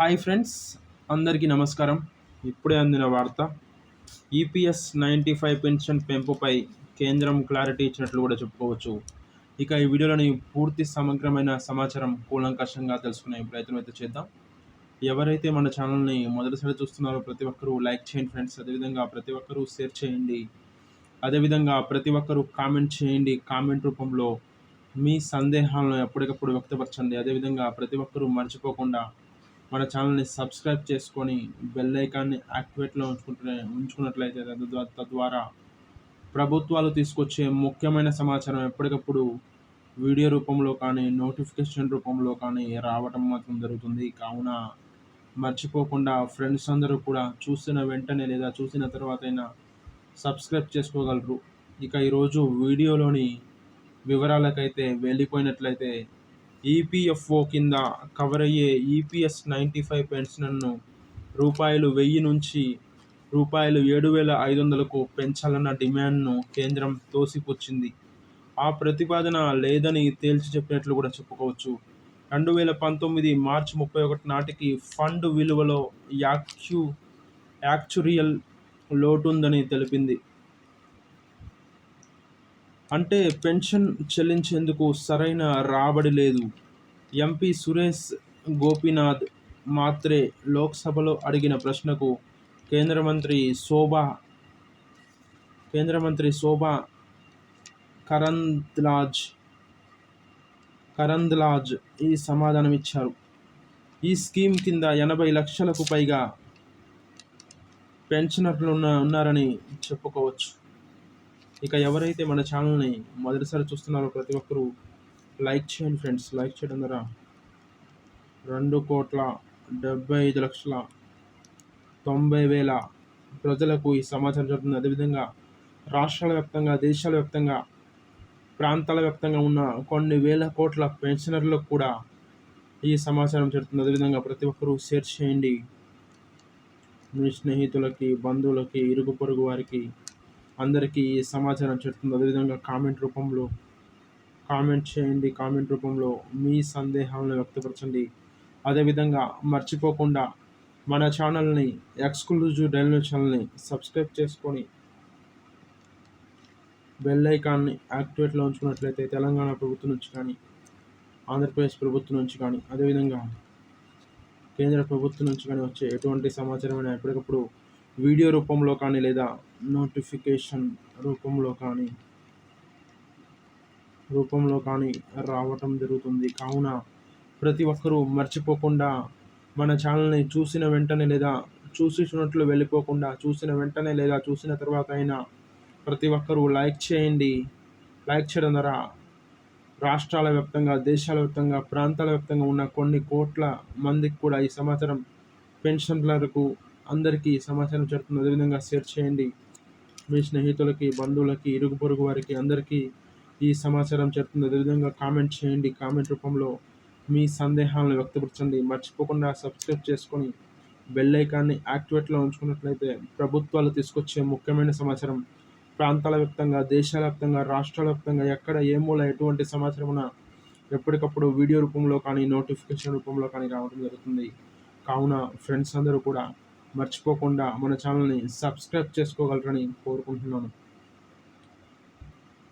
Hi friends అందరికీ నమస్కారం. ఇప్పుడే అందిన వార్త ఈపీఎస్ నైంటీ ఫైవ్ పెన్షన్ పెంపుపై కేంద్రం క్లారిటీ ఇచ్చినట్లు కూడా చెప్పుకోవచ్చు. ఇక ఈ వీడియోలోని పూర్తి సమగ్రమైన సమాచారం కూలంకషంగా తెలుసుకునే ప్రయత్నం అయితే చేద్దాం. ఎవరైతే మన ఛానల్ని మొదటిసారి చూస్తున్నారో ప్రతి ఒక్కరూ లైక్ చేయండి ఫ్రెండ్స్. అదేవిధంగా ప్రతి ఒక్కరూ షేర్ చేయండి. అదేవిధంగా ప్రతి ఒక్కరూ కామెంట్ చేయండి. కామెంట్ రూపంలో మీ సందేహాలను ఎప్పటికప్పుడు వ్యక్తపరచండి. అదేవిధంగా ప్రతి ఒక్కరూ మర్చిపోకుండా మన ఛానల్ని సబ్స్క్రైబ్ చేసుకొని బెల్ ఐకాన్ని యాక్టివేట్లో ఉంచుకుంటే ఉంచుకున్నట్లయితే తద్వారా ప్రభుత్వాలు తీసుకొచ్చే ముఖ్యమైన సమాచారం ఎప్పటికప్పుడు వీడియో రూపంలో కానీ నోటిఫికేషన్ రూపంలో కానీ రావటం మాత్రం జరుగుతుంది. కావున మర్చిపోకుండా ఫ్రెండ్స్ అందరూ కూడా చూసిన వెంటనే లేదా చూసిన తర్వాత అయినా సబ్స్క్రైబ్ చేసుకోగలరు. ఇక ఈరోజు వీడియోలోని వివరాలకైతే వెళ్ళిపోయినట్లయితే ఈపీఎఫ్ఓ కింద కవర్ అయ్యే ఈపీఎస్ నైంటీ ఫైవ్ పెన్షన్ను రూపాయలు వెయ్యి నుంచి రూపాయలు ఏడు వేల ఐదు వందలకు పెంచాలన్న డిమాండ్ను కేంద్రం తోసిపుచ్చింది. ఆ ప్రతిపాదన లేదని తేల్చి చెప్పినట్లు కూడా చెప్పుకోవచ్చు. రెండు వేల పంతొమ్మిది మార్చి ముప్పై ఒకటి నాటికి ఫండ్ విలువలో యాక్యు యాక్చురియల్ లోటుందని తెలిపింది. అంటే పెన్షన్ చెల్లించేందుకు సరైన రాబడి లేదు. ఎంపీ సురేష్ గోపీనాథ్ మాత్రే లోక్సభలో అడిగిన ప్రశ్నకు కేంద్ర మంత్రి శోభా కేంద్ర మంత్రి శోభా కరంద్లాజ్ కరంద్లాజ్ ఈ సమాధానం ఇచ్చారు. ఈ స్కీమ్ కింద ఎనభై లక్షలకు పైగా పెన్షనర్లు ఉన్న ఉన్నారని చెప్పుకోవచ్చు. ఇక ఎవరైతే మన ఛానల్ని మొదటిసారి చూస్తున్నారో ప్రతి ఒక్కరూ లైక్ చేయండి ఫ్రెండ్స్ లైక్ చేయడం ద్వారా రెండు కోట్ల డెబ్బై ఐదు లక్షల తొంభై వేల ప్రజలకు ఈ సమాచారం జరుగుతుంది. అదేవిధంగా రాష్ట్రాల వ్యాప్తంగా దేశాల వ్యాప్తంగా ప్రాంతాల వ్యాప్తంగా ఉన్న కొన్ని వేల కోట్ల పెన్షనర్లకు కూడా ఈ సమాచారం జరుగుతుంది. అదేవిధంగా ప్రతి ఒక్కరూ షేర్ చేయండి. మీ స్నేహితులకి బంధువులకి ఇరుగు పొరుగు వారికి అందరికీ ఈ సమాచారం చెప్తుంది. అదేవిధంగా కామెంట్ రూపంలో కామెంట్ చేయండి. కామెంట్ రూపంలో మీ సందేహాలను వ్యక్తపరచండి. అదేవిధంగా మర్చిపోకుండా మన ఛానల్ని ఎక్స్క్లూజివ్ డైలీ ఛానల్ని సబ్స్క్రైబ్ చేసుకొని బెల్ ఐకాన్ని యాక్టివేట్లో ఉంచుకున్నట్లయితే తెలంగాణ ప్రభుత్వం నుంచి కానీ ఆంధ్రప్రదేశ్ ప్రభుత్వం నుంచి కానీ అదేవిధంగా కేంద్ర ప్రభుత్వం నుంచి కానీ వచ్చే ఎటువంటి సమాచారం అయినా ఎప్పటికప్పుడు వీడియో రూపంలో కానీ లేదా నోటిఫికేషన్ రూపంలో కానీ రూపంలో కానీ రావటం జరుగుతుంది. కావున ప్రతి ఒక్కరూ మర్చిపోకుండా మన ఛానల్ని చూసిన వెంటనే లేదా చూసినట్లు వెళ్ళిపోకుండా చూసిన వెంటనే లేదా చూసిన తర్వాత అయినా ప్రతి ఒక్కరూ లైక్ చేయండి. లైక్ చేయడం ద్వారా రాష్ట్రాల వ్యాప్తంగా దేశాల వ్యాప్తంగా ప్రాంతాల వ్యాప్తంగా ఉన్న కొన్ని కోట్ల మందికి కూడా ఈ సమాచారం పెన్షన్లకు అందరికీ సమాచారం జరుగుతుంది అదేవిధంగా షేర్ చేయండి. మీ స్నేహితులకి బంధువులకి ఇరుగు పొరుగు వారికి అందరికీ ఈ సమాచారం చెప్తుంది అదేవిధంగా కామెంట్ చేయండి. కామెంట్ రూపంలో మీ సందేహాలను వ్యక్తపరచండి. మర్చిపోకుండా సబ్స్క్రైబ్ చేసుకొని బెల్ ఐకాన్ని యాక్టివేట్లో ఉంచుకున్నట్లయితే ప్రభుత్వాలు తీసుకొచ్చే ముఖ్యమైన సమాచారం. ప్రాంతాల వ్యాప్తంగా దేశాల వ్యాప్తంగా రాష్ట్రాల వ్యాప్తంగా ఎక్కడ ఏ మూల ఎటువంటి సమాచారం ఎప్పటికప్పుడు వీడియో రూపంలో కానీ నోటిఫికేషన్ రూపంలో కానీ రావడం జరుగుతుంది. కావున ఫ్రెండ్స్ అందరూ కూడా మర్చిపోకుండా మన ఛానల్ని సబ్స్క్రైబ్ చేసుకోగలరని కోరుకుంటున్నాను.